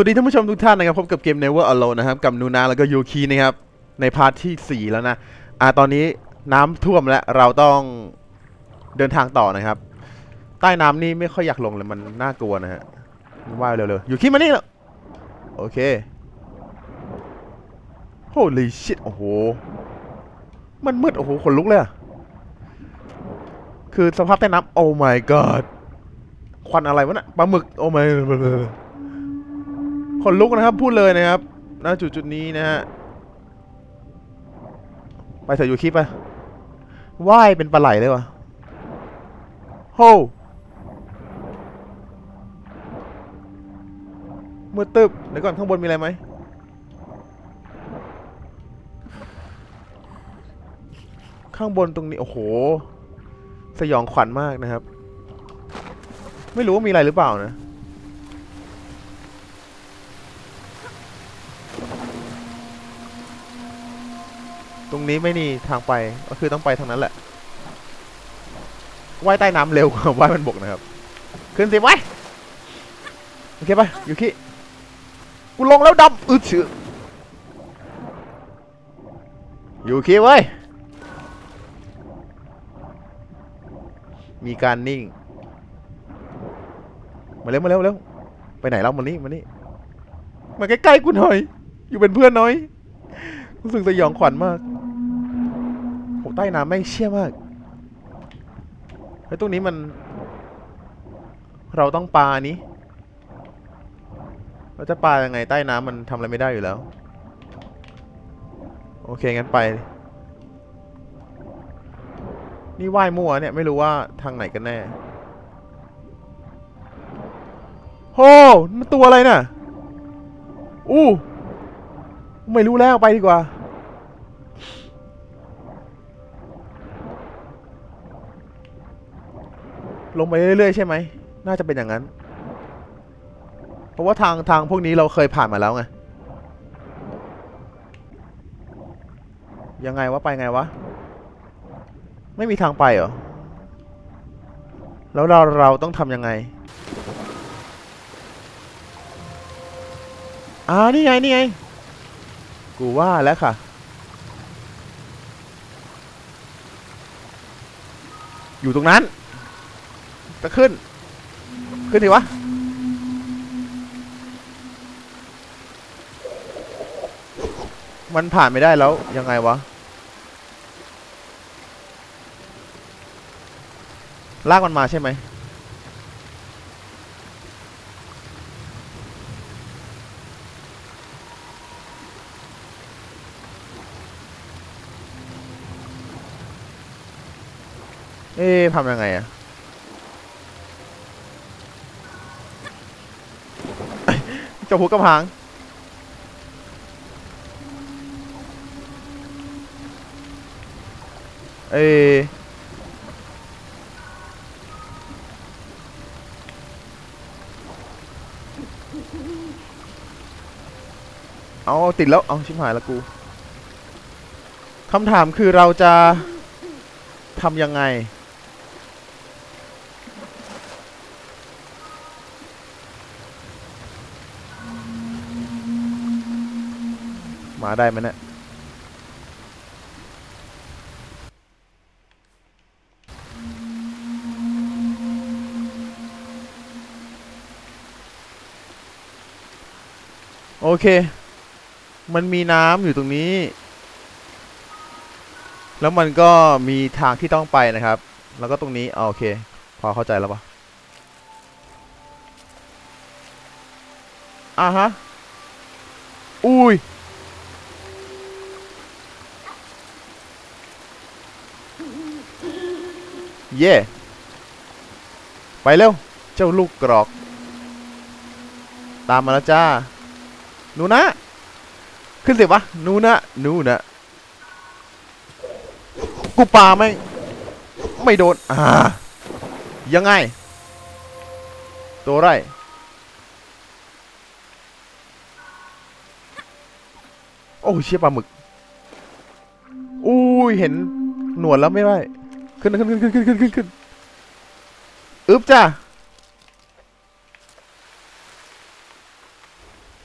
สวัสดีท่านผู้ชมทุกท่านนะครับพบกับเกม Never Alone นะครับกับนูนาแล้วก็ยูคีนะครับในพาร์ทที่ 4 แล้วนะอ่าตอนนี้น้ำท่วมแล้วเราต้องเดินทางต่อนะครับ ใต้น้ำนี่ไม่ค่อยอยากลงเลยมันน่ากลัวนะฮะว่ายเร็วๆยูคีมานี่แล้วโอเค Holy shit โอ้โห มันมืดโอ้โหขนลุกเลยอะคือสภาพใต้น้ำ Oh my god ควันอะไรวะน่ะปลาหมึก Oh my ขนลุกนะครับ พูดเลยนะครับณจุดจุดนี้นะฮะ ไปเถอะอยู่คลิปไปว่ายเป็นปลาไหลเลยวะโฮมืดตึบเดี๋ยวก่อนข้างบนมีอะไรไหมข้างบนตรงนี้ โอ้โห สยองขวัญมากนะครับ ไม่รู้ว่ามีอะไรหรือเปล่านะ ตรงนี้ไม่นี่ทางไปก็คือต้องไปทางนั้นแหละว่ายใต้น้ำเร็วกว่าว่ายบนบกนะครับ ขึ้นสิไว้โอเคไปยูคิกูลงแล้วดำอึดชื่อยูคิไว้ยมีการนิ่ง มาเร็วมาเร็วเร็วไปไหนแล้วมานี่มานี่มาใกล้ๆกูหน่อย อยู่เป็นเพื่อนหน้อย รู้สึกสยองขวัญมาก โหใต้น้ำแม่งเชี่ยมากเฮ้ยตรงนี้มัน เราต้องปลานี้เราจะปลายังไงใต้น้ำมันทำอะไรไม่ได้อยู่แล้ว โอเคงั้นไป นี่ว่ายมั่วเนี่ยไม่รู้ว่าทางไหนกันแน่โหมันตัวอะไรน่ะ อู้ ไม่รู้แล้วไปดีกว่า ลงไปเรื่อยๆใช่ไหม น่าจะเป็นอย่างนั้น เพราะว่าทางทางพวกนี้เราเคยผ่านมาแล้วไง ยังไงวะไปไงวะ ไม่มีทางไปเหรอ แล้วเราเราต้องทำยังไงอ่านี่ไงนี่ไง กูว่าแล้วค่ะ อยู่ตรงนั้น จะขึ้น ขึ้นทีวะ มันผ่านไม่ได้แล้ว ยังไงวะ ลากมันมาใช่ไหมเอ๊ะทำยังไงอะ จ้าหูกำหาง เอเอาติดแล้ว เอาชิบหายแล้วกูคำถามคือเราจะทำยังไง มาได้ไหมเนะี่ยโอเค มันมีน้ำอยู่ตรงนี้ แล้วมันก็มีทางที่ต้องไปนะครับ แล้วก็ตรงนี้โอเค พอเข้าใจแล้วปะอ่าฮะ อุ้ย เย่ไปเร็ว เจ้าลูกกรอก ตามมาแล้วจ้านูนะ ขึ้นสิวะนูนะนูนะ กูปาไม่ ไม่โดน อ่า ยังไง ตัวไรโอ้เชี่ยปลาหมึก อุ้ย เห็นหนวดแล้วไม่ได้ ขึ้นขึ้นขึ้นขึ้นขึ้นขึ้นขึ้นอึ๊บจ้า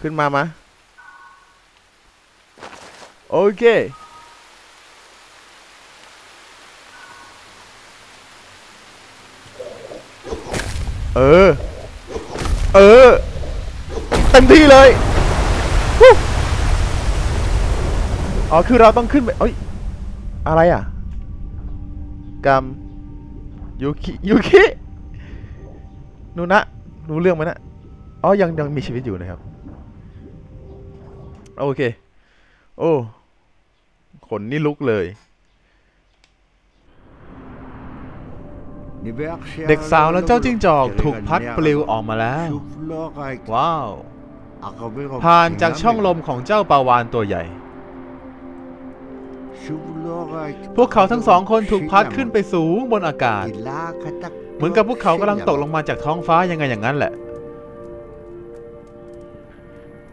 ขึ้นมามะโอเค เออ เออ เต็มที่เลยอ๋อ คือเราต้องขึ้นไปเอ้ย อะไรอะ กำยูคิยูคินูนะรู้เรื่องไหมนะอ๋อยังยังมีชีวิตอยู่นะครับ โอเค โอ้ขนนี่ลุกเลย เด็กสาวและเจ้าจิ้งจอกถูกพัดปลิวออกมาแล้ว ว้าว ผ่านจากช่องลมของเจ้าปาวานตัวใหญ่ พวกเขาทั้งสองคนถูกพัดขึ้นไปสูงบนอากาศ เหมือนกับพวกเขากำลังตกลงมาจากท้องฟ้ายังไงอย่างนั้นแหละ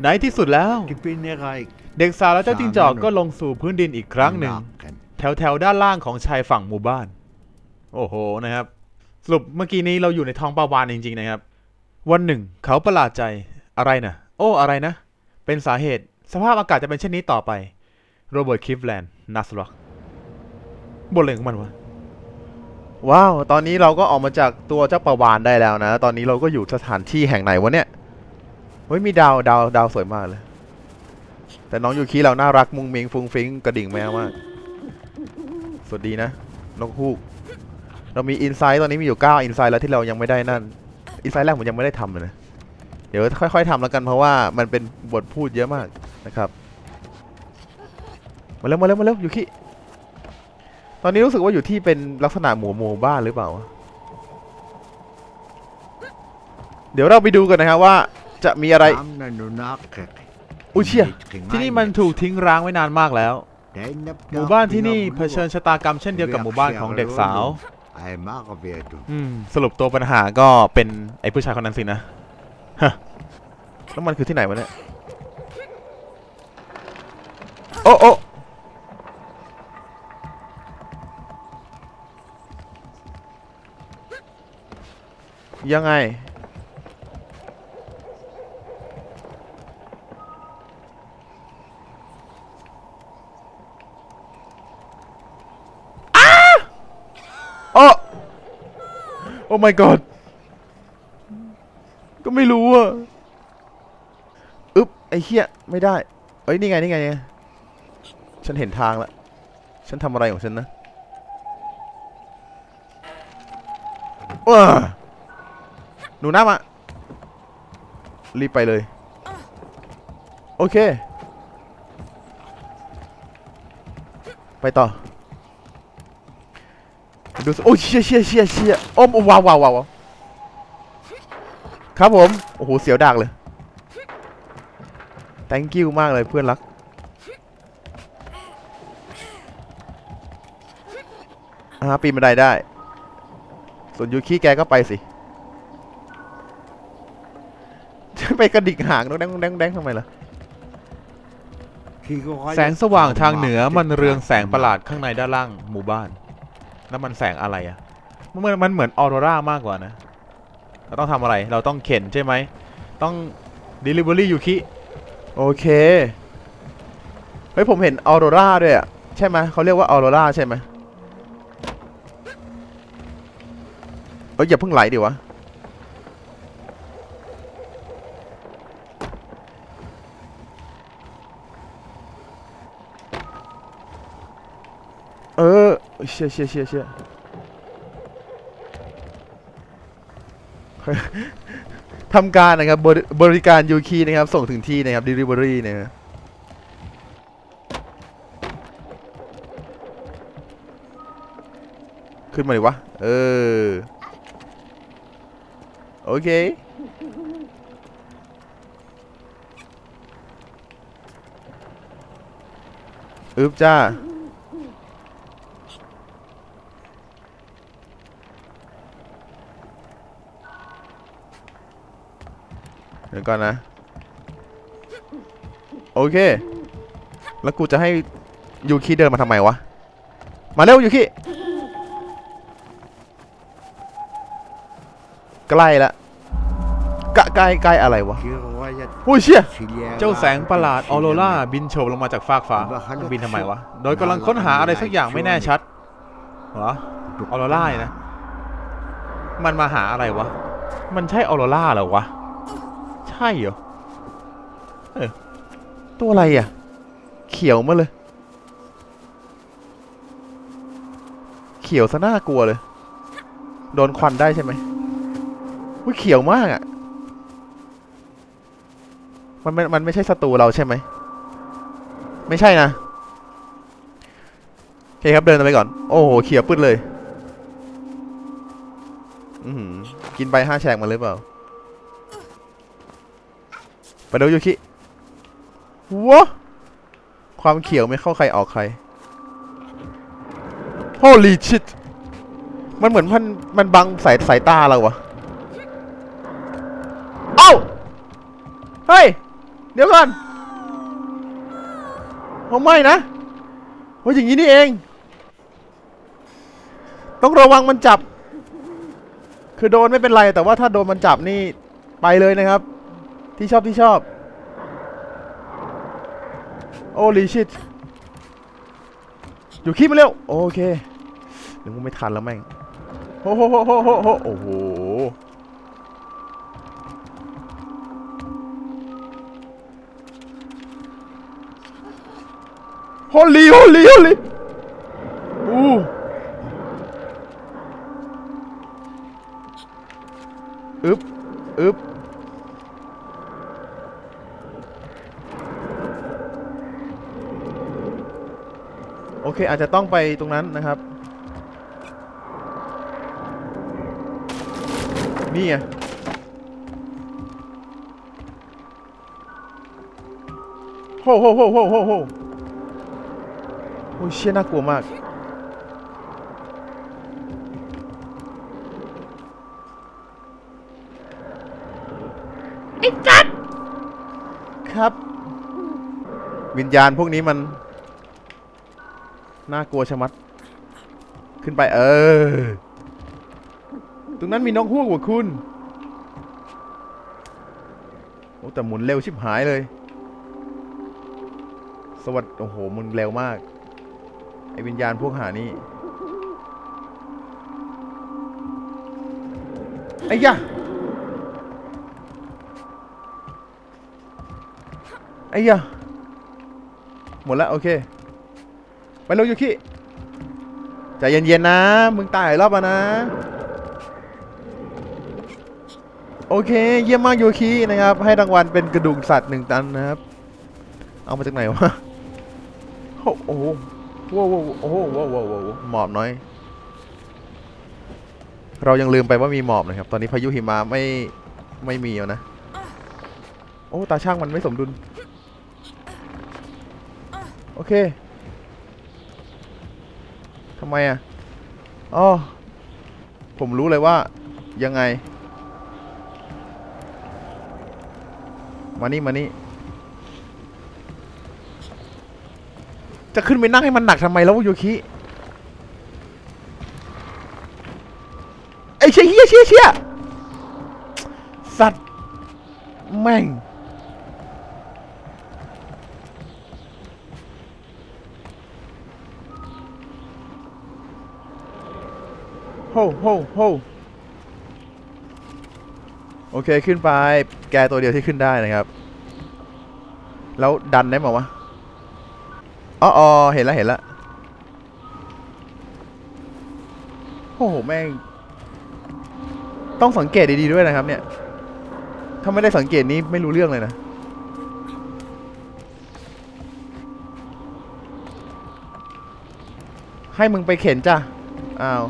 ในที่สุดแล้ว เด็กสาวและเจ้าจิงจอกก็ลงสู่พื้นดินอีกครั้งหนึ่ง แถวแถวด้านล่างของชายฝั่งหมู่บ้าน โอ้โหนะครับ สรุปเมื่อกี้นี้เราอยู่ในท้องปลาวานจริง ๆ นะครับ วันหนึ่ง เขาประหลาดใจอะไรนะโอ้อะไรนะ เป็นสาเหตุ สภาพอากาศจะเป็นเช่นนี้ต่อไป โรเบิร์ตคิฟแลนด์ นัสล็อกบนเลยของมันวะว้าว ตอนนี้เราก็ออกมาจากตัวเจ้าประวานได้แล้วนะ ตอนนี้เราก็อยู่สถานที่แห่งไหนวะเนี่ย เฮ้ย มีดาวดาวดาวสวยมากเลย แต่น้องยูคิเราน่ารักมุงมิง ฟุงฟิงกระดิ่งแมวมาก สวัสดีนะนกฮูก เรามีอินไซต์ตอนนี้มีอยู่9อินไซต์แล้วที่เรายังไม่ได้นั่น อินไซต์แรกผมยังไม่ได้ทำเลยนะ เดี๋ยวค่อย ๆทำแล้วกันเพราะว่ามันเป็นบทพูดเยอะมากนะครับ มาเร็วมาเร็วมาเร็วอยูคิตอนนี้รู้สึกว่าอยู่ที่เป็นลักษณะหมู่หมู่บ้านหรือเปล่า เดี๋ยวเราไปดูกันนะครับว่าจะมีอะไร อุยเชี่ยที่นี่มันถูกทิ้งร้างไว้นานมากแล้ว หมู่บ้านที่นี่เผชิญชะตากรรมเช่นเดียวกับหมู่บ้านของเด็กสาวอืมสรุปตัวปัญหาก็เป็นไอ้ผู้ชายคนนั้นสินะแล้วมันคือที่ไหนวะเนี่ย โอ้โอ้ ยังไง อ้าโอ้โอ้ my god ก็ไม่รู้อะอึ๊บ ไอ้เหี้ย ไม่ได้ เอ้ย นี่ไง นี่ไง ฉันเห็นทางแล้ว ฉันทำอะไรของฉันนะว้า หนูน้ามา รีบไปเลย โอเค ไปต่อ ดูสิโอ้เชี่ยเชี่ยเชี่ยเชี่ยโอ้มว้าวว้าวว้าวครับผม โอ้โห เสียวดากเลย thank you มากเลยเพื่อนรัก อ่าปีนบันไดได้ ส่วนยูคิแกก็ไปสิ จะไปกระดิกหางน้องแดงน้องแดงน้องแดงทำไมล่ะแสงสว่างทางเหนือมันเรืองแสงประหลาดข้างในด้านล่างหมู่บ้าน แล้วมันแสงอะไรอะมันเหมือนมันเหมือนออโรรามากกว่านะ เราต้องทำอะไร เราต้องเข็นใช่ไหม ต้อง Delivery ยูคิโอเค เฮ้ยผมเห็นออโรราด้วยอะใช่ไหมเขาเรียกว่าออโรราใช่ไหมเอ้ยอย่าเพิ่งไหลดิวะ เออเชี่ยเชี่ยเชี่ยเชี่ยทำการนะครับบริบริการยูคีนะครับ ส่งถึงที่นะครับ Delivery นะฮะขึ้นมาดิวะ เออ โอเค อึบจ้า ดี๋ยวก่อนนะ โอเค แล้วกูจะให้ยูคิเดินมาทำไมวะ มาเร็วยูคิใกล้ละกะใกล้ใกล้อะไรวะโอ้ยเชี่ยเจ้าแสงประหลาดออโรราบินโฉบลงมาจากฟากฟ้าบินทำไมวะ โดยกำลังค้นหาอะไรสักอย่างไม่แน่ชัดหรอออโรร่ยนะ มันมาหาอะไรวะ มันใช่ออโรราหรอวะ ใช่เหรอ เออ ตัวอะไรอะ เขียวมาเลย เขียวซะน่ากลัวเลย โดนควันได้ใช่ไหมอุ้ยเขียวมากอะ มันมันมันไม่ใช่ศัตรูเราใช่ไหม ไม่ใช่นะโอเคครับเดินไปก่อน โอ้โห เขียวปื้ดเลย อือหือกินไปห้าแฉกมาหรือเปล่า ไปดูยูคิวะความเขียวไม่เข้าใครออกใคร Holy shit มันเหมือนมันมันบังสายสายตาเราวะเอ้า เฮ้ย เดี๋ยวก่อนเอาไม่นะโอ้ยอย่างนี้นี่เอง ต้องระวังมันจับ คือโดนไม่เป็นไรแต่ว่าถ้าโดนมันจับนี่ไปเลยนะครับ ที่ชอบที่ชอบ โอ้ลีชิตอยู่ขี้มาเร็ว โอเคเดี๋ยวกูไม่ทันแล้วแม่งโหโหโหโหโหโหโอ้โหโฮลีโฮลีโฮลีอู้อึบอึบ โอ เคอาจจะต้องไปตรงนั้นนะครับ นี่ไงโหโหโหโหโหโหโอ้ยเชี่ยน่ากลัวมาก ไอ้จัดครับ วิญญาณพวกนี้มัน น่ากลัวชะมัด ขึ้นไปเออ ตรงนั้นมีน้องฮูกว่ะคุณโอ้แต่หมุนเร็วชิบหายเลย สวัสดโอ้โหมึงเร็วมาก ไอวิญญาณพวกหานี่ไอ้ยะไอ้ยะหมดแล้วโอเค ไปเร็วยูคิใจเย็นๆนะ มึงตายรอบแล้วนะ โอเค เยี่ยมมากยูคินะครับ ให้รางวัลเป็นกระดูกสัตว์หนึ่งตันนะครับ เอามาจากไหนวะ โอ้โหว้โว้โอ้โหว้โว้โว้โว้หมอบน้อย เรายังลืมไปว่ามีหมอบนะครับ ตอนนี้พายุหิมะไม่ไม่มีแล้วนะ โอ้ ตาช่างมันไม่สมดุล โอเค ทำไมอะอ๋อผมรู้เลยว่ายังไง มานี่มานี่จะขึ้นไปนั่งให้มันหนักทำไมแล้วโยคิไอ้เชี่ยเฮียเชี่ยเชี่ยสัตว์แม่ง โฮโฮโฮโอเคขึ้นไป แกตัวเดียวที่ขึ้นได้นะครับ แล้วดันได้ไหมวะอ๋ออเห็นแล้วเห็นแล้วโอ้โหแม่ง ต้องสังเกตดีๆด้วยนะครับ เนี่ย ถ้าไม่ได้สังเกตนี้ไม่รู้เรื่องเลยนะ ให้มึงไปเข็นจ้ะ อ้าว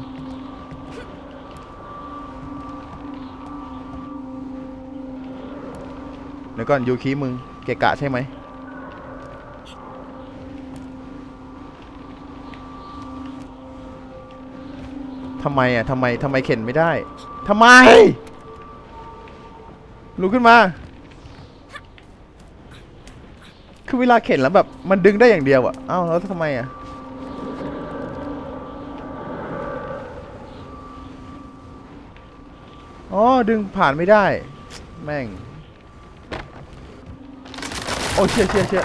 เดี๋ยวก่อนยูคีมึงเกะกะใช่ไหมทำไมอะทำไมทำไมเข็นไม่ได้ทำไมลุกขึ้นมา คือเวลาเข็นแล้วแบบมันดึงได้อย่างเดียวอะเอ้าแล้วทำไมอะอ๋อดึงผ่านไม่ได้ แม่ง โอ้เชี่ยเชี่ยเชี่ย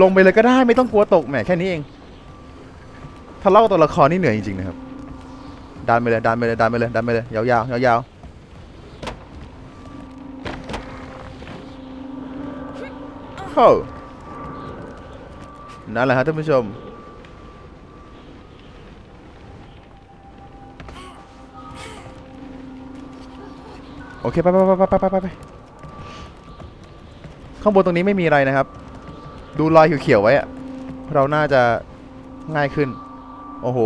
ลงไปเลยก็ได้ไม่ต้องกลัวตกแหมแค่นี้เองทะเล่าตัวละครนี่เหนื่อยจริงๆนะครับ ดันไปเลยดันไปเลยดันไปเลยดันไปเลยยาวๆยาวๆโอ้านั่นแหละฮะท่านผู้ชม โอเคไปไปไปไปไปไปไปข้างบนตรงนี้ไม่มีอะไรนะครับ ดูรอยเขียวๆไว้อะเราน่าจะง่ายขึ้น โอ้โห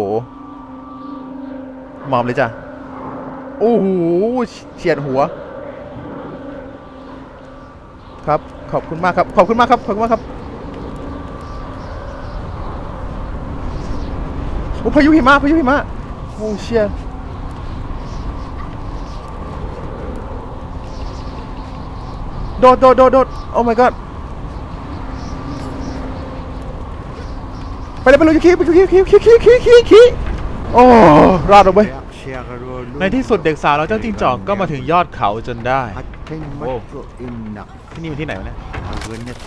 หมอมเลยจ้ะโอ้โหเฉียดหัว ครับขอบคุณมากครับ ขอบคุณมากครับ ขอบคุณมากครับโอ้พายุหิมะพายุหิมะโอ้เชีย ดโดดโดดโดดโอ้ my god ไปเลยไปเลยขี้ขี้ขี้ขี้ขี้ขี้ขี้ขี้โอ้รอดออกไปในที่สุดเด็กสาวแล้วเจ้าจิ้งจอกก็มาถึงยอดเขาจนได้โอ้ที่นี่มันที่ไหนวะเนี่ย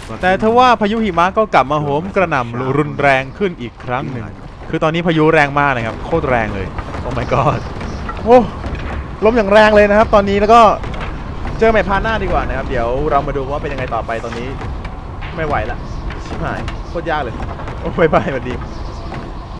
แต่แต่ทว่าพายุหิมะก็กลับมาโหมกระหน่ำรุนแรงขึ้นอีกครั้งหนึ่งคือตอนนี้พายุแรงมากนะครับโคตรแรงเลยโอ้ my god โอ้ลมอย่างแรงเลยนะครับ ตอนนี้แล้วก็ เจอใหม่พาหน้าดีกว่านะครับ เดี๋ยวเรามาดูว่าเป็นยังไงต่อไปตอนนี้ ไม่ไหวละชิบหายโคตรยากเลยโอ้ยบายสวัสดี